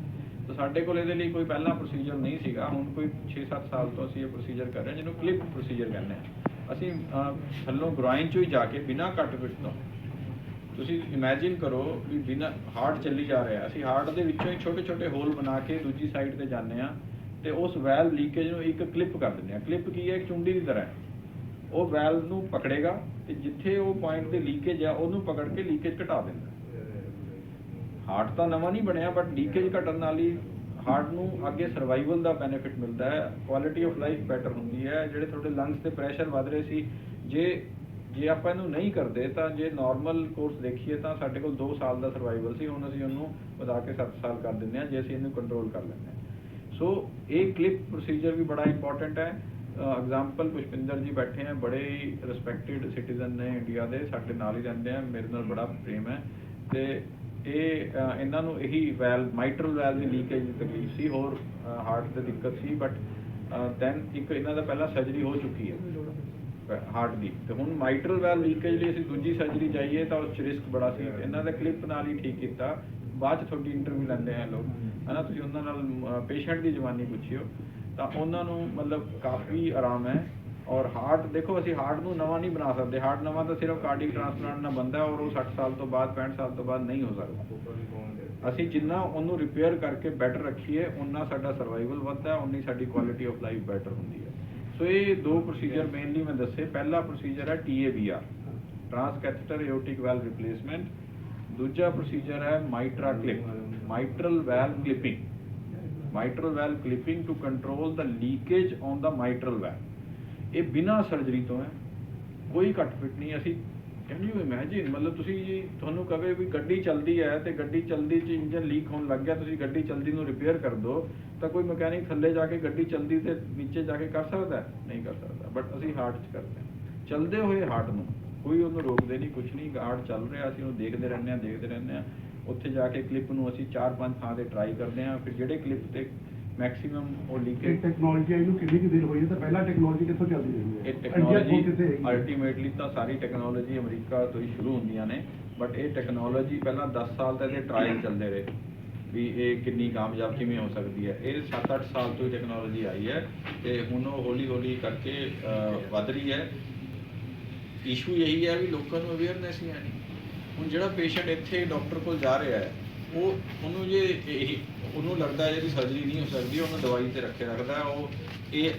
ਤਾਂ ਸਾਡੇ ਕੋਲ ਇਹਦੇ ਲਈ ਕੋਈ ਪਹਿਲਾ ਪ੍ਰੋਸੀਜਰ ਨਹੀਂ ਸੀਗਾ। ਹੁਣ ਕੋਈ 6-7 ਸਾਲ ਤੋਂ ਅਸੀਂ ਇਹ ਪ੍ਰੋਸੀਜਰ ਕਰ ਰਹੇ ਹਾਂ, ਜਿਹਨੂੰ ਕਲਿਪ ਪ੍ਰੋਸੀਜਰ ਕਹਿੰਦੇ ਆ ਅਸੀਂ ਥੱਲੋਂ ਗ੍ਰਾਈਨ 'ਚੋਂ ਹੀ ਜਾ ਕੇ ਬਿਨਾਂ ਕੱਟ ਪਿੱਟ ਤੋਂ ਤੁਸੀਂ ਇਮੇਜਿਨ ਕਰੋ ਵੀ ਬਿਨਾ ਹਾਰਟ ਚੱਲੀ ਜਾ ਰਿਹਾ। ਅਸੀਂ ਹਾਰਟ ਦੇ ਵਿੱਚੋਂ ਹੀ ਛੋਟੇ ਛੋਟੇ ਹੋਲ ਬਣਾ ਕੇ ਦੂਜੀ ਸਾਈਡ ਤੇ ਜਾਂਦੇ ਆ ਤੇ ਉਸ ਵੈਲ ਲੀਕੇਜ ਨੂੰ ਇੱਕ ਕਲਿੱਪ ਕਰ ਦਿੰਦੇ ਆ ਕਲਿੱਪ ਕੀ ਹੈ? ਇੱਕ ਚੁੰਡੀ ਦੀ ਤਰ੍ਹਾਂ ਉਹ ਵੈਲ ਨੂੰ ਪਕੜੇਗਾ ਤੇ ਜਿੱਥੇ ਉਹ ਪੁਆਇੰਟ ਤੇ ਲੀਕੇਜ ਆ, ਉਹਨੂੰ ਪਕੜ ਕੇ ਲੀਕੇਜ ਘਟਾ ਦਿੰਦਾ ਹਾਰਟ ਤਾਂ ਨਵਾਂ ਨਹੀਂ ਬਣਿਆ ਬਟ ਲੀਕੇਜ ਘਟਣ ਨਾਲ ਹੀ ਹਾਰਟ ਨੂੰ ਅੱਗੇ ਸਰਵਾਈਵਲ ਦਾ ਬੈਨੀਫਿਟ ਮਿਲਦਾ ਹੈ। ਕੁਆਲਿਟੀ ਆਫ ਲਾਈਫ ਬੈਟਰ ਹੁੰਦੀ ਹੈ। ਜਿਹੜੇ ਤੁਹਾਡੇ ਲੰਗਸ ਤੇ ਪ੍ਰੈਸ਼ਰ ਵੱਧ ਰਹੇ ਸੀ, ਜੇ ਜੇ ਆਪਾਂ ਇਹਨੂੰ ਨਹੀਂ ਕਰਦੇ ਤਾਂ ਜੇ ਨਾਰਮਲ ਕੋਰਸ ਦੇਖੀਏ ਤਾਂ ਸਾਡੇ ਕੋਲ 2 ਸਾਲ ਦਾ ਸਰਵਾਈਵਲ ਸੀ, ਹੁਣ ਅਸੀਂ ਉਹਨੂੰ ਵਧਾ ਕੇ 7 ਸਾਲ ਕਰ ਦਿੰਦੇ ਹਾਂ, ਜੇ ਅਸੀਂ ਇਹਨੂੰ ਕੰਟਰੋਲ ਕਰ ਲੈਂਦੇ ਹਾਂ। ਸੋ ਇਹ ਕਲਿਪ ਪ੍ਰੋਸੀਜਰ ਵੀ ਬੜਾ ਇੰਪੋਰਟੈਂਟ ਹੈ। ਐਗਜ਼ਾਮਪਲ ਪੁਸ਼ਪਿੰਦਰ ਜੀ ਬੈਠੇ ਹੈ ਬੜੇ ਹੀ ਰਿਸਪੈਕਟਿਡ ਸਿਟੀਜ਼ਨ ਨੇ ਇੰਡੀਆ ਦੇ, ਸਾਡੇ ਨਾਲ ਹੀ ਰਹਿੰਦੇ ਆ, ਮੇਰੇ ਨਾਲ ਬੜਾ ਪ੍ਰੇਮ ਹੈ। ਤੇ ਇਹ ਇਹਨਾਂ ਨੂੰ ਇਹੀ ਵੈਲ ਮਾਈਟਰਲ ਵੈਲ ਦੀ ਲੀਕੇਜ ਦੀ ਤਕਲੀਫ ਸੀ, ਹੋਰ ਹਾਰਟ ਦੀ ਦਿੱਕਤ ਸੀ ਬਟ ਦੈਨ ਇੱਕ ਇਹਨਾਂ ਦਾ ਪਹਿਲਾਂ ਸਰਜਰੀ ਹੋ ਚੁੱਕੀ ਹੈ। ਹਾਰਟ ਦੀ। ਤੇ ਹੁਣ ਮਾਈਟਰਲ ਵੈਲ ਲੀਕੇਜ ਲਈ ਅਸੀਂ ਦੂਜੀ ਸਰਜਰੀ ਜਾਈਏ ਤਾਂ ਉਸ ਚ ਰਿਸਕ ਬੜਾ ਸੀ। ਇਹਨਾਂ ਦਾ ਕਲਿੱਪ ਨਾਲ ਹੀ ਠੀਕ ਕੀਤਾ। ਬਾਅਦ ਚ ਤੁਹਾਡੀ ਇੰਟਰਵਿਊ ਲੈਂਦੇ ਆ ਲੋਕ। ਹਨਾ ਤੁਸੀਂ ਉਹਨਾਂ ਨਾਲ ਪੇਸ਼ੈਂਟ ਦੀ ਜਵਾਨੀ ਪੁੱਛਿਓ। ਤਾਂ ਉਹਨਾਂ ਨੂੰ ਮਤਲਬ ਕਾਫੀ ਆਰਾਮ ਹੈ। ਔਰ ਹਾਰਟ ਦੇਖੋ ਅਸੀਂ ਹਾਰਟ ਨੂੰ ਨਵਾਂ ਨਹੀਂ ਬਣਾ ਸਕਦੇ। ਹਾਰਟ ਨਵਾਂ ਤਾਂ ਸਿਰਫ ਕਾਰਡਿਕ ਟ੍ਰਾਂਸਪਲਾਂਟ ਨਾਲ ਬੰਦਾ ਔਰ ਉਹ 60 ਸਾਲ ਤੋਂ ਬਾਅਦ 65 ਸਾਲ ਤੋਂ ਬਾਅਦ ਨਹੀਂ ਹੋ ਸਕਦਾ। ਅਸੀਂ ਜਿੰਨਾ ਉਹਨੂੰ ਰਿਪੇਅਰ ਕਰਕੇ ਬੈਟਰ ਰੱਖੀਏ ਉਨਾ ਸਾਡਾ ਸਰਵਾਈਵਲ ਵੱਧਦਾ ਹੈ ਉਨੀ ਸਾਡੀ ਕੁਆਲਿਟੀ ਆਫ ਲਾਈਫ ਬੈਟਰ ਹੁੰਦੀ ਹੈ। ਸੋ ਇਹ ਦੋ ਪ੍ਰੋਸੀਜਰ ਮੇਨਲੀ ਮੈਂ ਦੱਸੇ। ਪਹਿਲਾ ਪ੍ਰੋਸੀਜਰ ਹੈ TAVR trans catheter aortic valve replacement ਦੂਜਾ ਪ੍ਰੋਸੀਜਰ ਹੈ mitra clip mitral valve clipping mitral valve clipping to control the leakage on the mitral valve ਇਹ ਬਿਨਾ ਸਰਜਰੀ ਤੋਂ ਹੈ, ਕੋਈ ਕੱਟ ਫਿਟ ਨਹੀਂ। ਅਸੀਂ ਕੈਨ ਯੂ ਇਮੇਜਿਨ ਮਤਲਬ ਤੁਸੀਂ ਤੁਹਾਨੂੰ ਕਵੇ ਵੀ ਗੱਡੀ ਚੱਲਦੀ ਹੈ ਤੇ ਗੱਡੀ ਚੱਲਦੀ ਚ ਇੰਜਨ ਲੀਕ ਹੋਣ ਲੱਗ ਗਿਆ, ਤੁਸੀਂ ਗੱਡੀ ਚੱਲਦੀ ਨੂੰ ਰਿਪੇਅਰ ਕਰ ਦਿਓ ਤਾਂ ਕੋਈ ਮਕੈਨਿਕ ਥੱਲੇ ਜਾ ਕੇ ਗੱਡੀ ਚੱਲਦੀ ਤੇ ਨੀਚੇ ਜਾ ਕੇ ਕਰ ਸਕਦਾ ਨਹੀਂ ਕਰ ਸਕਦਾ ਬਟ ਅਸੀਂ ਹਾਰਟ 'ਚ ਕਰਦੇ ਹਾਂ। ਚੱਲਦੇ ਹੋਏ ਹਾਰਟ ਨੂੰ, ਕੋਈ ਉਹਨੂੰ ਰੋਕਦੇ ਨਹੀਂ ਕੁਝ ਨਹੀਂ ਹਾਰਟ ਚੱਲ ਰਿਹਾ, ਅਸੀਂ ਉਹਨੂੰ ਦੇਖਦੇ ਰਹਿੰਦੇ ਹਾਂ, ਦੇਖਦੇ ਰਹਿੰਦੇ ਹਾਂ। ਉੱਥੇ ਜਾ ਕੇ ਕਲਿੱਪ ਨੂੰ ਅਸੀਂ ਚਾਰ ਪੰਜ ਥਾਂ ਤੇ ਟਰਾਈ ਕਰਦੇ ਹਾਂ, ਫਿਰ ਜਿਹੜੇ ਕਲਿੱਪ ਤੇ ਮੈਕਸਿਮਮ ਉਹ ਇਹ ਲੀਕੇਜ ਟੈਕਨੋਲੋਜੀ ਇਹਨੂੰ ਕਿੰਨੀ ਕੁ ਦੇਰ ਹੋਈ ਹੈ? ਤਾਂ ਪਹਿਲਾਂ ਟੈਕਨੋਲੋਜੀ ਕਿੱਥੋਂ ਚੱਲਦੀ ਰਹੀ ਹੈ? ਇਹ ਟੈਕਨੋਲੋਜੀ ਹੈਗੀ ਹੈ? ਅਲਟੀਮੇਟਲੀ ਤਾਂ ਸਾਰੀ ਟੈਕਨੋਲੋਜੀ ਅਮਰੀਕਾ ਤੋਂ ਹੀ ਸ਼ੁਰੂ ਹੁੰਦੀਆਂ ਨੇ ਬਟ ਇਹ ਟੈਕਨੋਲੋਜੀ ਪਹਿਲਾਂ 10 ਸਾਲ ਤੱਕ ਦੇ ਟ੍ਰਾਇਲ ਚੱਲਦੇ ਰਹੇ ਵੀ ਇਹ ਕਿੰਨੀ ਕਾਮਯਾਬ ਕਿਵੇਂ ਹੋ ਸਕਦੀ ਹੈ। ਇਹ 7-8 ਸਾਲ ਤੋਂ ਹੀ ਟੈਕਨੋਲੋਜੀ ਆਈ ਹੈ ਤੇ ਹੁਣ ਉਹ ਹੌਲੀ ਹੌਲੀ ਕਰਕੇ ਅਹ, ਵੱਧ ਰਹੀ ਹੈ। ਇਸ਼ੂ ਇਹੀ ਹੈ ਵੀ ਲੋਕਾਂ ਨੂੰ ਅਵੇਅਰਨੈਸ ਨਹੀਂ ਹੁਣ ਜਿਹੜਾ ਪੇਸ਼ੈਂਟ ਇੱਥੇ ਡਾਕਟਰ ਕੋਲ ਜਾ ਰਿਹਾ ਹੈ ਉਹ ਉਹਨੂੰ ਜੇ ਇਹ ਉਹਨੂੰ ਲੱਗਦਾ ਹੈ ਇਹਦੀ ਸਰਜਰੀ ਨਹੀਂ ਹੋ ਸਕਦੀ ਉਹਨੂੰ ਦਵਾਈ ਤੇ ਰੱਖੇ ਰੱਖਦਾ ਹੈ, ਉਹ ਇਹ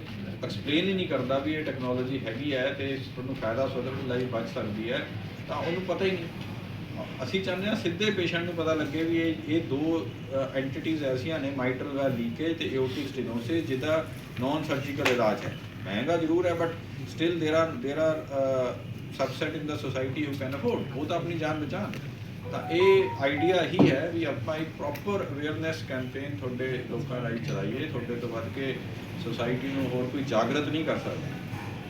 ਐਕਸਪਲੇਨ ਹੀ ਨਹੀਂ ਕਰਦਾ ਵੀ ਇਹ ਟੈਕਨੋਲੋਜੀ ਹੈਗੀ ਹੈ ਤੇ ਤੁਹਾਨੂੰ ਫਾਇਦਾ ਸੋਦਰ ਲਾਈਫ ਬਚ ਸਕਦੀ ਹੈ ਤਾਂ ਉਹਨੂੰ ਪਤਾ ਹੀ ਨਹੀਂ ਅਸੀਂ ਚਾਹੁੰਦੇ ਹਾਂ ਸਿੱਧੇ ਪੇਸ਼ੈਂਟ ਨੂੰ ਪਤਾ ਲੱਗੇ ਵੀ ਇਹ ਇਹ ਦੋ ਐਂਟੀਟੀਜ਼ ਐਸੀਆਂ ਨੇ ਮਾਈਟਰਲ ਵੈਲ ਲੀਕੇਜ ਤੇ ਏਓਟਿਕ ਸਟੀਨੋਸਿਸ ਜਿਹਦਾ ਨਾਨ ਸਰਜੀਕਲ ਇਲਾਜ ਹੈ ਮਹਿੰਗਾ ਜ਼ਰੂਰ ਹੈ but still there are there are subset in the society who can afford ਉਹ ਤਾਂ ਆਪਣੀ ਜਾਨ ਬਚਾਉਣ ਤਾਂ ਇਹ ਆਈਡੀਆ ਹੀ ਹੈ ਵੀ ਆਪਾਂ ਇੱਕ ਪ੍ਰੋਪਰ ਅਵੇਅਰਨੈਸ ਕੈਂਪੇਨ ਤੁਹਾਡੇ ਲੋਕਾਂ ਰਾਹੀਂ ਚਲਾਈਏ, ਤੁਹਾਡੇ ਤੋਂ ਵੱਧ ਕੇ ਸੋਸਾਇਟੀ ਨੂੰ ਹੋਰ ਕੋਈ ਜਾਗਰਤ ਨਹੀਂ ਕਰ ਸਕਦਾ।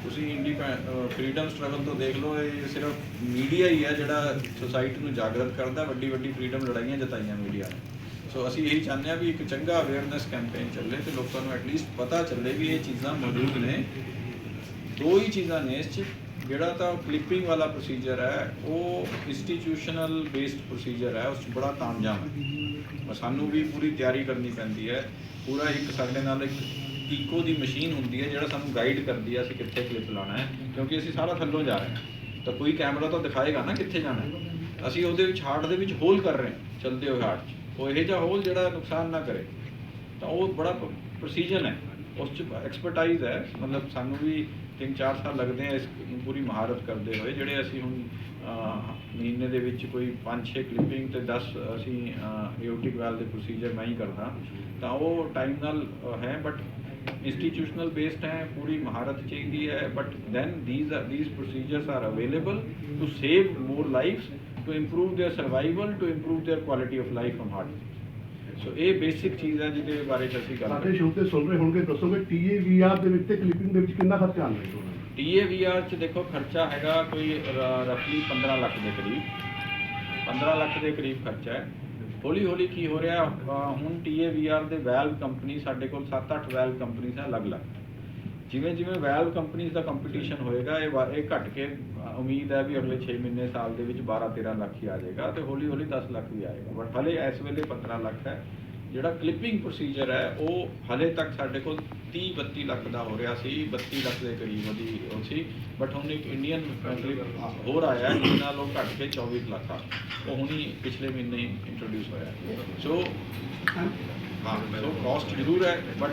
ਤੁਸੀਂ ਇੰਡੀਪੈਂਡ ਫਰੀडम ਸਟਰਗਲ ਤੋਂ ਦੇਖ ਲਓ, ਇਹ ਸਿਰਫ ਮੀਡੀਆ ਹੀ ਹੈ ਜਿਹੜਾ ਸੋਸਾਇਟੀ ਨੂੰ ਜਾਗਰਤ ਕਰਦਾ ਵੱਡੀ ਵੱਡੀ ਫਰੀडम ਲੜਾਈਆਂ ਜਤਾਈਆਂ ਮੀਡੀਆ ਨੇ। ਸੋ ਅਸੀਂ ਇਹੀ ਚਾਹੁੰਦੇ ਆ ਵੀ ਇੱਕ ਚੰਗਾ ਅਵੇਅਰਨੈਸ ਕੈਂਪੇਨ ਚੱਲੇ ਤੇ ਲੋਕਾਂ ਨੂੰ ਐਟਲੀਸਟ ਪਤਾ ਚੱਲੇ ਵੀ ਇਹ ਚੀਜ਼ਾਂ ਮੌਜੂਦ ਨੇ। ਦੋ ਹੀ ਚੀਜ਼ਾਂ ਨੇ ਇਸ 'ਚ। ਜਿਹੜਾ ਤਾਂ ਕਲਿੱਪਿੰਗ ਵਾਲਾ ਪ੍ਰੋਸੀਜਰ ਹੈ, ਉਹ ਇੰਸਟੀਟਿਊਸ਼ਨਲ ਬੇਸਡ ਪ੍ਰੋਸੀਜਰ ਹੈ, ਉਸ 'ਚ ਬੜਾ ਤਾਮਝਾਮ ਹੈ। ਸਾਨੂੰ ਵੀ ਪੂਰੀ ਤਿਆਰੀ ਕਰਨੀ ਪੈਂਦੀ ਹੈ। ਪੂਰਾ ਇੱਕ ਸਾਡੇ ਨਾਲ ਇੱਕ ਇਕੋ ਦੀ ਮਸ਼ੀਨ ਹੁੰਦੀ ਹੈ, ਜਿਹੜਾ ਸਾਨੂੰ ਗਾਈਡ ਕਰਦੀ ਹੈ, ਅਸੀਂ ਕਿੱਥੇ ਕਲਿੱਪ ਲਾਉਣਾ ਹੈ। ਕਿਉਂਕਿ ਅਸੀਂ ਸਾਰਾ ਥੱਲੋਂ ਜਾ ਰਹੇ ਹਾਂ। ਤਾਂ ਕੋਈ ਕੈਮਰਾ ਤਾਂ ਦਿਖਾਏਗਾ ਨਾ ਕਿੱਥੇ ਜਾਣਾ ਹੈ। ਅਸੀਂ ਉਹਦੇ ਵਿੱਚ ਹਾਰਟ ਦੇ ਵਿੱਚ ਹੋਲ ਕਰ ਰਹੇ ਹਾਂ, ਚਲਦੇ ਹੋਏ ਹਾਰਟ 'ਚ। ਉਹ ਇਹ ਜਿਹਾ ਹੋਲ ਜਿਹੜਾ ਨੁਕਸਾਨ ਨਾ ਕਰੇ। ਤਾਂ ਉਹ ਬੜਾ ਪ੍ਰੋਸੀਜਰ ਹੈ। ਉਸ ਚ ਐਕਸਪਰਟਾਈਜ਼ ਹੈ। ਮਤਲਬ ਸਾਨੂੰ ਵੀ 3-4 ਸਾਲ ਲੱਗਦੇ ਆ ਇਸ ਨੂੰ ਪੂਰੀ ਮਹਾਰਤ ਕਰਦੇ ਹੋਏ ਜਿਹੜੇ ਅਸੀਂ ਹੁਣ ਅਹ, ਮਹੀਨੇ ਦੇ ਵਿੱਚ ਕੋਈ 5-6 ਕਲਿੱਪਿੰਗ ਤੇ 10 ਅਸੀਂ ਏਓਟਿਕ ਵੈਲ ਦੇ ਪ੍ਰੋਸੀਜਰ ਮੈਂ ਹੀ ਕਰਦਾ ਤਾਂ ਉਹ ਟਾਈਮ ਨਾਲ ਅਹ, ਹੈ ਬਟ ਇੰਸਟੀਟਿਊਸ਼ਨਲ ਬੇਸਡ ਹੈ ਪੂਰੀ ਮਹਾਰਤ ਚਾਹੀਦੀ ਹੈ but then these are these procedures are available to save more lives to improve their survival to improve their quality of life from heart so ਇਹ ਬੇਸਿਕ ਚੀਜ਼ ਹੈ ਜਿਹਦੇ ਬਾਰੇ ਅਸੀਂ ਗੱਲ ਸਾਡੇ ਸ਼ੋਅ ਤੇ ਸੁਣ ਰਹੇ ਹੋਣਗੇ ਦੱਸੋਗੇ ਟੀਏਵੀਆਰ ਦੇ ਵਿੱਚ ਤੇ ਕਲਿੱਪਿੰਗ ਦੇ ਵਿੱਚ ਕਿੰਨਾ ਖਰਚਾ ਆਉਂਦਾ ਹੈ ਟੀਏਵੀਆਰ ਚ ਦੇਖੋ ਖਰਚਾ ਹੈਗਾ ਕੋਈ ਰਫਲੀ 15 ਲੱਖ ਦੇ ਕਰੀਬ। 15 ਲੱਖ ਦੇ ਕਰੀਬ ਖਰਚਾ ਹੈ। ਹੌਲੀ ਹੌਲੀ ਕੀ ਹੋ ਰਿਹਾ ਹੁਣ ਟੀਏਵੀਆਰ ਦੇ ਵੈਲਵ ਕੰਪਨੀ ਸਾਡੇ ਕੋਲ 7-8 ਵੈਲਵ ਕੰਪਨੀਆਂ ਹੈ ਅਲੱਗ-ਅਲੱਗ। ਜਿਵੇਂ ਜਿਵੇਂ ਵੈਲਵ ਕੰਪਨੀਆਂ ਦਾ ਕੰਪੀਟੀਸ਼ਨ ਹੋਏਗਾ ਇਹ ਵਾ- ਇਹ ਘਟ ਕੇ ਉਮੀਦ ਹੈ ਵੀ ਅਗਲੇ 6 ਮਹੀਨੇ ਸਾਲ ਦੇ ਵਿੱਚ 12-13 ਲੱਖ ਹੀ ਆ ਜਾਏਗਾ ਤੇ ਹੌਲੀ ਹੌਲੀ 10 ਲੱਖ ਵੀ ਆਏਗਾ ਬਟ ਹਲੇ ਇਸ ਵੇਲੇ 15 ਲੱਖ ਹੈ। ਜਿਹੜਾ ਕਲਿੱਪਿੰਗ ਪ੍ਰੋਸੀਜਰ ਹੈ ਉਹ ਹਲੇ ਤੱਕ ਸਾਡੇ ਕੋਲ 30-32 ਲੱਖ ਦਾ ਹੋ ਰਿਹਾ ਸੀ 32 ਲੱਖ ਦੇ ਕਰੀਬ ਉਹਦੀ ਉਹ ਸੀ। ਬਟ ਹੁਣ ਇੱਕ ਇੰਡੀਅਨ ਹੋਰ ਆਇਆ ਹੈ, ਜਿਹਦੇ ਨਾਲ ਉਹ ਘਟ ਕੇ 24 ਲੱਖ ਆ। ਉਹ ਹੁਣੀ ਪਿਛਲੇ ਮਹੀਨੇ ਇੰਟਰੋਡਿਊਸ ਹੋਇਆ। ਸੋ ਹਾਂ। ਸੋ ਕਾਸਟ ਜ਼ਰੂਰ ਹੈ ਬਟ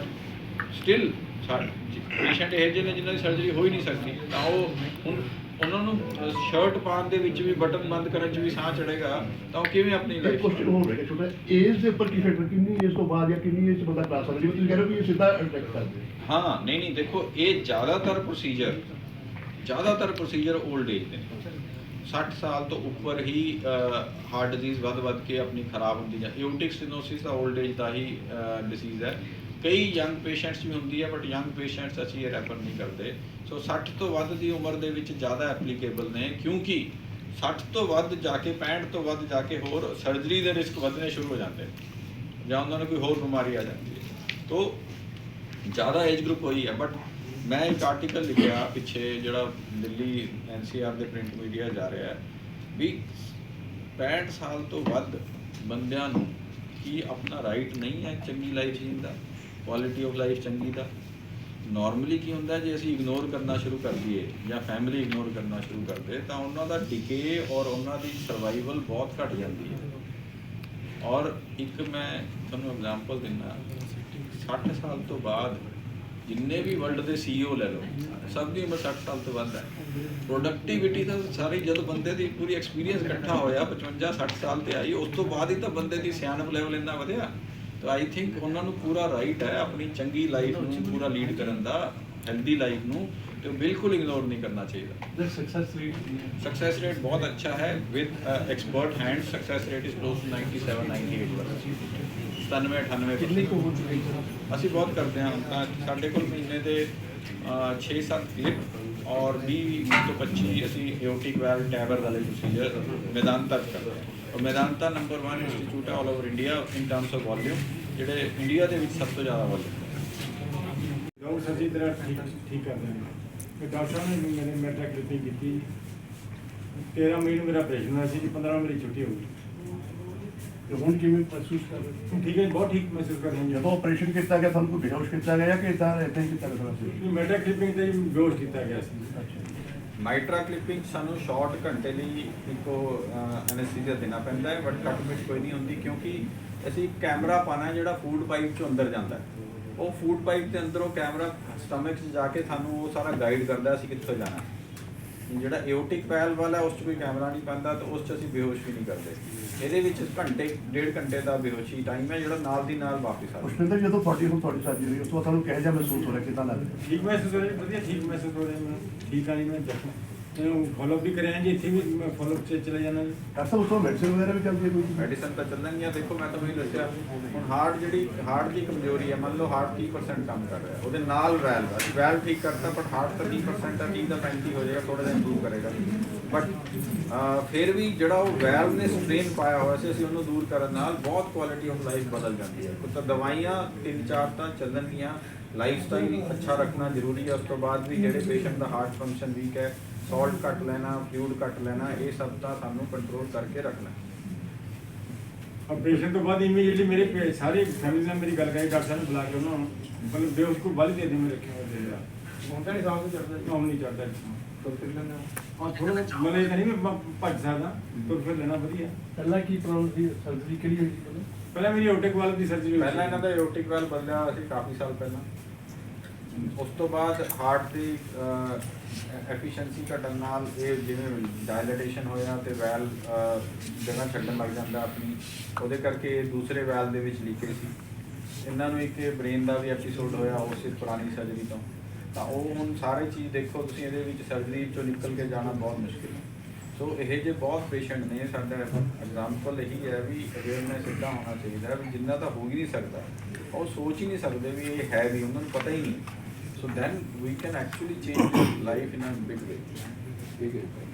ਸਟਿਲ ਪੇਸ਼ੈਂਟ ਇਹ ਜਿਹੇ ਨੇ ਜਿਨ੍ਹਾਂ ਦੀ ਸਰਜਰੀ ਹੋ ਹੀ ਨਹੀਂ ਸਕਦੀ ਤਾਂ ਉਹ ਹੁਣ ਉਹਨਾਂ ਨੂੰ ਸ਼ਰਟ ਪਾਉਣ ਦੇ ਵਿੱਚ ਵੀ ਬਟਨ ਬੰਦ ਕਰਨ 'ਚ ਵੀ ਸਾਹ ਚੜੇਗਾ ਤਾਂ ਉਹ ਕਿਵੇਂ ਆਪਣੀ ਲਾਈਫ ਕੁਐਸਚਨ ਹੋਰ ਹੈ ਛੋਟਾ ਏਜ ਦੇ ਉੱਪਰ ਕੀ ਫੈਕਟਰ ਕਿੰਨੀ ਏਜ ਤੋਂ ਬਾਅਦ ਜਾਂ ਕਿੰਨੀ ਏਜ ਬੰਦਾ ਕਰਾ ਸਕਦਾ? ਤੁਸੀਂ ਕਹਿ ਰਹੇ ਹੋ ਵੀ ਇਹ ਸਿੱਧਾ ਅਟੈਕ ਕਰਦੇ ਹਾਂ ਨਹੀਂ ਨਹੀਂ ਦੇਖੋ ਇਹ ਜ਼ਿਆਦਾਤਰ ਪ੍ਰੋਸੀਜਰ ਜ਼ਿਆਦਾਤਰ ਪ੍ਰੋਸੀਜਰ 올ਡ ਏਜ ਦੇ 60 ਸਾਲ ਤੋਂ ਉੱਪਰ ਹੀ ਹਾਰਟ ਡਿਜ਼ੀਜ਼ ਵੱਧ ਵੱਧ ਕੇ ਆਪਣੀ ਖਰਾਬ ਹੁੰਦੀ ਜਾਂ ਏਓਟਿਕ ਸਟੀਨੋਸਿਸ ਦਾ 올ਡ ਏਜ ਦਾ ਹੀ ਡਿਜ਼ੀਜ਼ ਹੈ। ਕਈ ਯੰਗ ਪੇਸ਼ੈਂਟਸ ਵੀ ਹੁੰਦੀ ਹੈ ਬਟ ਯੰਗ ਪੇਸ਼ੈਂਟਸ ਅਸੀਂ ਇਹ ਰੈਫਰ ਨਹੀਂ ਕਰਦੇ। ਸੋ 60 ਤੋਂ ਵੱਧ ਦੀ ਉਮਰ ਦੇ ਵਿੱਚ ਜ਼ਿਆਦਾ ਐਪਲੀਕੇਬਲ ਨੇ, ਕਿਉਂਕਿ 60 ਤੋਂ ਵੱਧ ਜਾ ਕੇ 65 ਤੋਂ ਵੱਧ ਜਾ ਕੇ ਹੋਰ ਸਰਜਰੀ ਦੇ ਰਿਸਕ ਵਧਣੇ ਸ਼ੁਰੂ ਹੋ ਜਾਂਦੇ ਨੇ, ਜਾਂ ਉਹਨਾਂ ਨੂੰ ਕੋਈ ਹੋਰ ਬਿਮਾਰੀ ਆ ਜਾਂਦੀ ਹੈ। ਤੋ ਜ਼ਿਆਦਾ ਏਜ ਗਰੁੱਪ ਹੋਈ ਹੈ ਬਟ ਮੈਂ ਇੱਕ ਆਰਟੀਕਲ ਲਿਖਿਆ ਪਿੱਛੇ, ਜਿਹੜਾ ਦਿੱਲੀ ਐਨਸੀਆਰ ਦੇ ਪ੍ਰਿੰਟ ਮੀਡੀਆ ਜਾ ਰਿਹਾ ਹੈ, ਵੀ 65 ਸਾਲ ਤੋਂ ਵੱਧ ਬੰਦਿਆਂ ਨੂੰ ਕੀ ਆਪਣਾ ਰਾਈਟ ਨਹੀਂ ਹੈ ਚੰਗੀ ਲਾਈਫ ਜੀਣ ਦਾ? ਕੁਆਲਿਟੀ ਆਫ ਲਾਈਫ ਚੰਗੀ ਦਾ। ਨਾਰਮਲੀ ਕੀ ਹੁੰਦਾ ਜੇ ਅਸੀਂ ਇਗਨੋਰ ਕਰਨਾ ਸ਼ੁਰੂ ਕਰ ਦਈਏ ਜਾਂ ਫੈਮਿਲੀ ਇਗਨੋਰ ਕਰਨਾ ਸ਼ੁਰੂ ਕਰ ਦੇ, ਤਾਂ ਉਹਨਾਂ ਦਾ ਡਿਕੇ ਔਰ ਉਹਨਾਂ ਦੀ ਸਰਵਾਈਵਲ ਬਹੁਤ ਘਟ ਜਾਂਦੀ ਹੈ। ਔਰ ਇੱਕ ਮੈਂ ਤੁਹਾਨੂੰ ਐਗਜ਼ਾਮਪਲ ਦਿੰਦਾ 60 ਸਾਲ ਤੋਂ ਬਾਅਦ ਜਿੰਨੇ ਵੀ ਵਰਲਡ ਦੇ ਸੀਈਓ ਲੈ ਲਓ, ਸਭ ਦੀ ਉਮਰ 60 ਸਾਲ ਤੋਂ ਵੱਧ ਹੈ। ਪ੍ਰੋਡਕਟਿਵਿਟੀ ਤਾਂ ਸਾਰੀ ਜਦੋਂ ਬੰਦੇ ਦੀ ਪੂਰੀ ਐਕਸਪੀਰੀਅੰਸ ਇਕੱਠਾ ਹੋਇਆ 55 60 ਸਾਲ ਤੇ ਆਈ, ਉਸ ਤੋਂ ਬਾਅਦ ਹੀ ਤਾਂ ਬੰਦੇ ਦੀ ਸਿਆਣਪ ਲੈਵਲ ਇੰਨਾ ਵਧਿਆ। ਤਾਂ ਆਈ ਥਿੰਕ ਉਹਨਾਂ ਨੂੰ ਪੂਰਾ ਰਾਈਟ ਹੈ ਆਪਣੀ ਚੰਗੀ ਲਾਈਫ ਨੂੰ ਪੂਰਾ ਲੀਡ ਕਰਨ ਦਾ ਹੈਲਦੀ ਲਾਈਫ ਨੂੰ ਤੇ ਬਿਲਕੁਲ ਇਗਨੋਰ ਨਹੀਂ ਕਰਨਾ ਚਾਹੀਦਾ। ਸਕਸੈਸ ਰੇਟ ਬਹੁਤ ਅੱਛਾ ਹੈ with expert hand success rate is close to 97 98% 97 98 ਕਿੰਨੀ ਅਸੀਂ ਬਹੁਤ ਕਰਦੇ ਹਾਂ ਤਾਂ ਸਾਡੇ ਕੋਲ ਮਹੀਨੇ ਦੇ 6-7 ਕਲਿੱਪ ਔਰ 20 ਤੋਂ 25 ਅਸੀਂ ਏਓਟਿਕ ਵੈਲ ਟੈਬਰ ਵਾਲੇ ਪ੍ਰੋਸੀਜਰ ਮੈਦਾਨ ਤੱਕ ਕਰਦੇ ਹਾਂ। ਔਰ ਮੈਦਾਨਤਾ ਨੰਬਰ 1 ਇੰਸਟੀਚਿਊਟ ਹੈ all over India in terms of volume ਜਿਹੜੇ ਇੰਡੀਆ ਦੇ ਵਿੱਚ ਸਭ ਤੋਂ ਜ਼ਿਆਦਾ ਵੋਲਿਊਮ ਡਾਕਟਰ ਸਰ ਜੀ ਤੇਰਾ ਠੀਕ ਠੀਕ ਕਰ ਦਿੰਦੇ ਤੇ ਡਾਕਟਰ ਸਾਹਿਬ ਨੇ ਮੇਰੇ ਮੈਟ੍ਰਿਕ ਕਲਿੱਪਿੰਗ ਕੀਤੀ 13 ਮਈ ਨੂੰ ਮੇਰਾ ਆਪਰੇਸ਼ਨ ਹੋਇਆ ਸੀ ਜੀ 15 ਮੇਰੀ ਛੁੱਟੀ ਹੋ ਗਈ ਤੇ ਹੁਣ ਕਿਵੇਂ ਮਹਿਸੂਸ ਕਰ ਰਹੇ ਹੋ? ਹੁਣ ਠੀਕ ਹੈ ਜੀ, ਬਹੁਤ ਠੀਕ ਮਹਿਸੂਸ ਕਰ ਰਹੇ ਹਾਂ ਜਦੋਂ ਆਪਰੇਸ਼ਨ ਕੀਤਾ ਗਿਆ ਤੁਹਾਨੂੰ ਕੋਈ ਬੇਹੋਸ਼ ਕੀਤਾ ਗਿਆ ਜਾਂ ਕਿ ਇਦਾਂ ਇਦਾਂ ਹੀ ਕੀਤਾ ਗਿਆ ਸੀ ਜੀ ਮੈਟ੍ਰਿਕ ਕਲਿੱਪਿੰਗ ਤੇ ਜੀ ਬੇਹੋਸ਼ ਕੀਤਾ ਗਿਆ ਸੀ ਅੱਛਾ ਮਾਈਟਰਾ ਕਲਿੱਪਿੰਗ ਸਾਨੂੰ ਸ਼ਾਰਟ ਘੰਟੇ ਲਈ ਇੱਕੋ ਐਨਐਸਥੀਸੀਆ ਦੇਣਾ ਪੈਂਦਾ ਹੈ ਬਟ ਕੱਟ ਮਿਟ ਕੋਈ ਨਹੀਂ ਹੁੰਦੀ ਕਿਉਂਕਿ ਅਸੀਂ ਕੈਮਰਾ ਪਾਣਾ ਜਿਹੜਾ ਫੂਡ ਪਾਈਪ ਚੋਂ ਅੰਦਰ ਜਾਂਦਾ ਉਹ ਫੂਡ ਪਾਈਪ ਦੇ ਅੰਦਰ ਉਹ ਕੈਮਰਾ ਸਟਮਕ 'ਚ ਜਾ ਕੇ ਸਾਨੂੰ ਉਹ ਸਾਰਾ ਗਾਈਡ ਕਰਦਾ ਅਸੀਂ ਕਿੱਥੋਂ ਜਾਣਾ ਜਿਹੜਾ ਏਓਟਿਕ ਵੈਲ ਵਾਲਾ ਉਸ 'ਚ ਕੋਈ ਕੈਮਰਾ ਨਹੀਂ ਪੈਂਦਾ ਤਾਂ ਉਸ 'ਚ ਅਸੀਂ ਬੇਹੋਸ਼ ਵੀ ਨਹੀਂ ਕਰਦੇ। ਇਹਦੇ ਵਿੱਚ ਘੰਟੇ ਡੇਢ ਘੰਟੇ ਦਾ ਬੇਹੋਸ਼ੀ ਟਾਈਮ ਹੈ ਜਿਹੜਾ ਨਾਲ ਦੀ ਨਾਲ ਵਾਪਸ ਆ ਜਾਂਦਾ। ਜਦੋਂ ਤੁਹਾਡੀ ਹੁਣ ਤੁਹਾਡੀ ਸਰਜਰੀ ਹੋਈ ਉਸ ਤੋਂ ਬਾਅਦ ਤੁਹਾਨੂੰ ਕਿਹੋ ਜਿਹਾ ਮਹਿਸੂਸ ਹੋ ਰਿਹਾ ਕਿਦਾਂ ਲੱਗ ਰਿਹਾ? ਠੀਕ ਮਹਿਸੂਸ ਹੋ ਰਿਹਾ ਵਧੀਆ ਠੀਕ ਮਹਿਸੂਸ ਹੋ ਰਿਹਾ ਮੈਨੂੰ ਠੀਕ ਆ ਜੀ ਮੈਂ ਜਖਮ ਇਹਨੂੰ ਫੋਲੋ ਵੀ ਕਰਿਆ ਜੀ ਇੱਥੇ ਵੀ ਮੈਂ ਫੋਲੋ ਚ ਚਲੇ ਜਾਣਾ ਜੀ। ਡਾਕਟਰ ਸਾਹਿਬ ਉਸ ਤੋਂ ਮੈਡੀਸਿਨ ਵਗੈਰਾ ਵੀ ਚੱਲਦੀ ਹੈ ਕੋਈ? ਮੈਡੀਸਨ ਤਾਂ ਚੱਲਣਗੀਆਂ ਦੇਖੋ ਮੈਂ ਤੁਹਾਨੂੰ ਇਹ ਦੱਸਿਆ। ਹੁਣ ਹਾਰਟ ਜਿਹੜੀ ਹਾਰਟ ਦੀ ਕਮਜ਼ੋਰੀ ਹੈ ਮੰਨ ਲਓ ਹਾਰਟ 30% ਕੰਮ ਕਰ ਰਿਹਾ ਉਹਦੇ ਨਾਲ ਵੈਲ ਅਸੀਂ ਵੈਲ ਠੀਕ ਕਰਤਾ ਪਰ ਹਾਰਟ ਤਾਂ 30% ਆ 30 ਦਾ 35 ਹੋ ਜਾਏਗਾ ਥੋੜਾ ਜਿਹਾ ਇੰਪਰੂਵ ਕਰੇਗਾ। ਬਟ ਫਿਰ ਵੀ ਜਿਹੜਾ ਉਹ ਵੈਲ ਨੇ ਸਟ੍ਰੇਨ ਪਾਇਆ ਹੋਇਆ ਸੀ ਅਸੀਂ ਉਹਨੂੰ ਦੂਰ ਕਰਨ ਨਾਲ ਬਹੁਤ ਕੁਆਲਿਟੀ ਆਫ ਲਾਈਫ ਬਦਲ ਜਾਂਦੀ ਹੈ। ਕੁਝ ਤਾਂ ਦਵਾਈਆਂ ਤਿੰਨ ਚਾਰ ਤਾਂ ਚੱਲਣਗੀਆਂ ਲਾਈਫ ਸਟਾਈਲ ਅੱਛਾ ਰੱਖਣਾ ਜ਼ਰੂਰੀ ਹੈ। ਉਸ ਤੋਂ ਬਾਅਦ ਵੀ ਜਿਹੜੇ ਪੇਸ਼ੈਂਟ ਦਾ ਹਾਰਟ ਫੰਕਸ਼ਨ ਵੀਕ ਹੈ ਸਾਲਟ ਘੱਟ ਲੈਣਾ ਫਲੂਇਡ ਘੱਟ ਲੈਣਾ ਇਹ ਸਭ ਤਾਂ ਸਾਨੂੰ ਕੰਟਰੋਲ ਕਰਕੇ ਰੱਖਣਾ। ਆਪਰੇਸ਼ਨ ਤੋਂ ਬਾਅਦ ਇਮੀਡੀਏਟਲੀ ਮੇਰੇ ਪੇ- ਸਾਰੇ ਫੈਮਿਲੀ ਨਾਲ ਮੇਰੀ ਗੱਲ ਕਰੀ ਡਾਕਟਰ ਸਾਹਿਬ ਨੂੰ ਬੁਲਾ ਕੇ ਉਹਨਾਂ ਨੂੰ ਮਤਲਬ ਕੋ ਬਲ ਦੇ ਦੇ ਮੇਰੇ ਰੱਖਿਆ ਹੋਇਆ ਦੇ ਹੁਣ ਤਾਂ ਨਹੀਂ ਸਾਹ ਤੋਂ ਚੜਦਾ ਨਾਮ ਨਹੀਂ ਚੜਦਾ ਤੁਰ ਫਿਰ ਲੈਂਦੇ ਹੋ। ਹਾਂ ਥੋੜਾ ਤਾਂ ਨਹੀਂ ਮੈਂ ਭ- ਭੱਜ ਸਕਦਾ ਤੁਰ ਫਿਰ ਲੈਣਾ ਵਧੀਆ। ਪਹਿਲਾਂ ਕੀ ਪ੍ਰੋਬਲਮ ਸੀ? ਸਰਜਰੀ ਕਿਹੜੀ ਹੋਈ ਸੀ ਪਹਿਲਾਂ? ਮੇਰੀ ਓਟਿਕ ਵਾਲ ਦੀ ਸਰਜਰੀ ਹੋਈ ਪਹਿਲਾਂ ਇਹਨਾਂ ਦਾ ਏਓਰਟਿਕ ਵੈਲ ਬਦਲਿਆ ਸੀ ਕਾਫੀ ਸਾਲ ਪਹਿਲਾਂ। ਉਸ ਤੋਂ ਬਾਅਦ ਹਾਰਟ ਦੀ ਐਫੀਸ਼ੀਐਂਸੀ ਘਟਣ ਨਾਲ ਇਹ ਜਿਵੇਂ ਡਾਇਲੇਟੇਸ਼ਨ ਹੋਇਆ ਤੇ ਵੈਲ ਜਗ੍ਹਾ ਛੱਡਣ ਲੱਗ ਜਾਂਦਾ ਆਪਣੀ, ਉਹਦੇ ਕਰਕੇ ਇਹ ਦੂਸਰੇ ਵੈਲ ਦੇ ਵਿੱਚ ਲੀਕੇਜ ਸੀ। ਇਹਨਾਂ ਨੂੰ ਇੱਕ ਬ੍ਰੇਨ ਦਾ ਵੀ ਐਪੀਸੋਡ ਹੋਇਆ ਉਸੇ ਪੁਰਾਣੀ ਸਰਜਰੀ ਤੋਂ। ਤਾਂ ਉਹ ਹੁਣ ਸਾਰੇ ਚੀਜ਼ ਦੇਖੋ, ਤੁਸੀਂ ਇਹਦੇ ਵਿੱਚ ਸਰਜਰੀ ਚੋਂ ਨਿਕਲ ਕੇ ਜਾਣਾ ਬਹੁਤ ਮੁਸ਼ਕਿਲ ਹੈ। ਸੋ ਇਹ ਜੇ ਬਹੁਤ ਪੇਸ਼ੈਂਟ ਨੇ ਸਾਡਾ ਐਗਜ਼ਾਮਪਲ ਇਹੀ ਹੈ ਵੀ ਅਵੇਅਰਨੈਸ ਇੱਦਾਂ ਹੋਣਾ ਚਾਹੀਦਾ ਵੀ ਜਿੰਨਾ ਤਾਂ ਹੋ ਹੀ ਨਹੀਂ ਸਕਦਾ। ਉਹ ਸੋਚ ਹੀ ਨਹੀਂ ਸਕਦੇ ਵੀ ਇਹ ਹੈ ਵੀ, ਉਹਨਾਂ ਨੂੰ ਪਤਾ ਹੀ ਨਹੀਂ। So then we can actually change [coughs] life in a big way. Big way.